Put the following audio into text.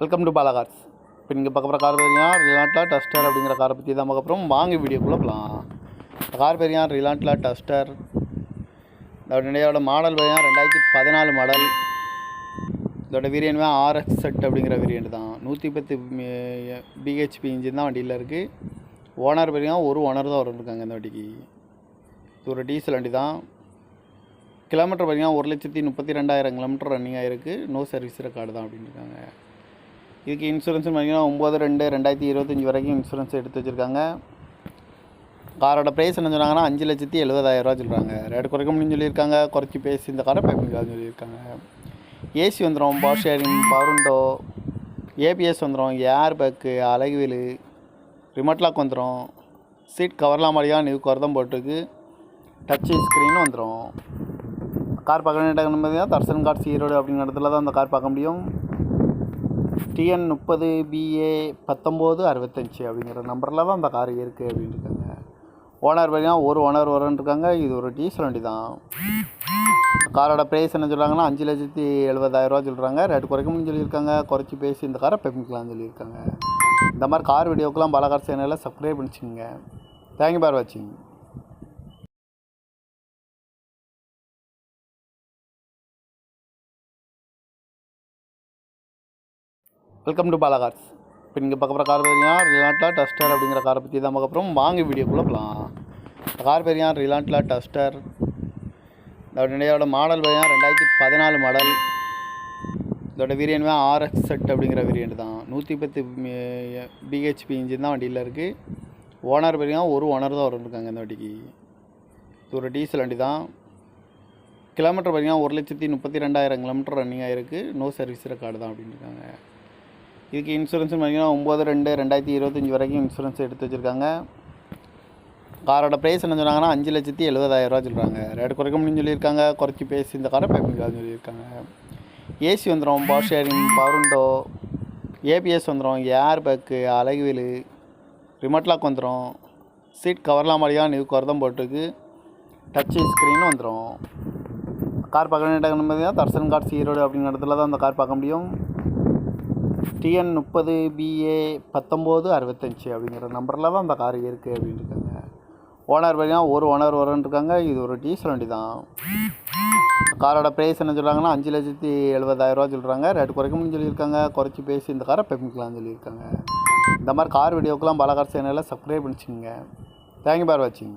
Welcome to Bala cars இப்போ நீங்கள் பார்க்க போகிற கார் பேரியா ரிலாண்ட்லா டஸ்டர் அப்படிங்கிற காரை பற்றி தான் பார்க்க போகிறோம் வாங்க வீடியோக்குள்ளே போகலாம் இந்த கார் யார் ரிலாண்ட்லா டஸ்டர் இதோட மாடல் பேர் ரெண்டாயிரத்தி பதினாலு மாடல் இதோட வேரியன்ட் ஆர்எக்ஸ் செட் அப்படிங்கிற வேரியன்ட் தான். நூற்றி பத்து பிஹெச்பி இன்ஜின் தான் வண்டியில் இருக்குது ஓனர் பேர் ஒரு ஓனர் தான் இருக்காங்க இந்த வண்டிக்கு. இது ஒரு டீசல் வண்டி தான். கிலோமீட்டர் பார்த்திங்கன்னா ஒரு லட்சத்தி முப்பத்தி ரெண்டாயிரம் கிலோமீட்டர் ரன்னிங் ஆகிருக்கு நோ சர்வீஸ் ரெக்கார்டு தான் அப்படின்னு இருக்காங்க இதுக்கு இன்சூரன்ஸ் பார்த்தீங்கன்னா ஒம்பது ரெண்டு ரெண்டாயிரத்தி இருபத்தஞ்சி வரைக்கும் இன்சூரன்ஸ் எடுத்து வச்சுருக்காங்க. காரோட ப்ரைஸ் என்ன சொன்னாங்கன்னா அஞ்சு லட்சத்தி எழுபதாயிரரூவா சொல்கிறாங்க ரேட் குறைக்க முடியும்னு சொல்லியிருக்காங்க. குறைச்சி பேசி இந்த காரை பேப்பிங்களான்னு சொல்லியிருக்காங்க. ஏசி வந்துடும் பவர் ஷேரிங் பவருண்டோ ஏபிஎஸ் வந்துடும் ஏர் பேக்கு அழகுவேலு ரிமோட் லாக் வந்துடும் சீட் கவர்லாம் மாதிரியாக நியூ கவர் தான் போட்டிருக்கு. டச் ஸ்க்ரீனும் வந்துடும் கார் பார்க்க வேண்டிய பார்த்தீங்கன்னா தர்சன் கார்ஸ் ஈரோடு அப்படிங்கிற இடத்துல தான் அந்த கார் பார்க்க முடியும். டிஎன் முப்பது பிஏ பத்தொம்போது அறுபத்தஞ்சி அப்படிங்கிற நம்பரில் தான் அந்த கார் இருக்குது அப்படின்னு இருக்காங்க ஓனர் பார்த்தீங்கன்னா ஒரு ஓனர் வரன்னு இருக்காங்க இது ஒரு டீசல் வண்டி தான். காரோட ப்ரைஸ் என்ன சொல்கிறாங்கன்னா அஞ்சு லட்சத்தி எழுபதாயிரரூவா சொல்கிறாங்க ரேட் குறைக்கணும்னு சொல்லியிருக்காங்க. குறைச்சி பேசி இந்த காரை பெப்பிக்கலாம்னு சொல்லியிருக்காங்க. இந்த மாதிரி கார் வீடியோக்கெலாம் பல கார் சேனலில் சப்ஸ்கிரைப் பண்ணிச்சுங்க தேங்க்யூ பார் வாட்சிங் வெல்கம் டு பாலா கார்ஸ் இப்போ நீங்கள் பார்க்க போகிற கார் பேரியா ரிலாண்ட்லா டஸ்டர் அப்படிங்கிற காரை பற்றி தான் பார்க்க போகிறோம் வாங்க வீடியோக்குள்ளே போகலாம் இந்த கார் பேரியா ரிலாண்ட்லா டஸ்டர் இதோட மாடல் பேரியா ரெண்டாயிரத்தி பதினாலு மாடல் இதோட வேரியன்ட் ஆர்எக்ஸ் செட் அப்படிங்கிற வேரியன்ட் தான். நூற்றி பத்து பிஹெச்பி இன்ஜின் தான் வண்டியில் இருக்குது ஓனர் பேரியா ஒரு ஓனர் தான் இருக்காங்க இந்த வண்டிக்கு. இது ஒரு டீசல் வண்டி தான். கிலோமீட்டர் பார்த்திங்கன்னா ஒரு லட்சத்தி முப்பத்தி ரெண்டாயிரம் கிலோமீட்டர் ரன்னிங் ஆகிருக்கு நோ சர்வீஸ் ரெக்கார்டு தான் அப்படின்னு இருக்காங்க. இதுக்கு இன்சூரன்ஸ் பார்த்தீங்கன்னா ஒம்பது ரெண்டு ரெண்டாயிரத்தி இருபத்தஞ்சி வரைக்கும் இன்சூரன்ஸ் எடுத்து வச்சுருக்காங்க. காரோட ப்ரைஸ் என்ன சொன்னாங்கன்னா அஞ்சு லட்சத்தி எழுபதாயிரரூவா சொல்கிறாங்க ரேட் குறைக்க முடியும்னு சொல்லியிருக்காங்க. குறைச்சி பேசி இந்த காரை பேப்பிங்களான்னு சொல்லியிருக்காங்க. ஏசி வந்துடும் பவர் ஷேரிங் பவருண்டோ ஏபிஎஸ் வந்துடும் ஏர் பேக்கு அழகுவேலு ரிமோட் லாக் வந்துடும் சீட் கவர்லாம் மாதிரியாக நியூ கவர் தான் போட்டுருக்கு. டச் ஸ்க்ரீனும் வந்துடும் கார் பார்க்க வேண்டிய பார்த்தீங்கன்னா தர்சன் கார்ட்ஸ் ஈரோடு அப்படிங்கிற இடத்துல தான் அந்த கார் பார்க்க முடியும். டிஎன் முப்பது பிஏ பத்தொம்போது அறுபத்தஞ்சி அப்படிங்கிற நம்பரில் தான் அந்த கார் இருக்குது அப்படின்னு இருக்காங்க ஓனர் பார்த்தீங்கன்னா ஒரு ஓனர் வரன்னு இருக்காங்க இது ஒரு டீசல் வண்டி தான். காரோட ப்ரைஸ் என்ன சொல்கிறாங்கன்னா அஞ்சு லட்சத்தி எழுபதாயிரரூவா சொல்கிறாங்க ரேட் குறைக்கணும்னு சொல்லியிருக்காங்க. குறைச்சி பேசி இந்த காரை பெப்பிக்கலாம்னு சொல்லியிருக்காங்க. இந்த மாதிரி கார் வீடியோக்கெல்லாம் பல கார் சேனலில் சப்ஸ்கிரைப் பண்ணிச்சுங்க தேங்க்யூ பார் வாட்சிங்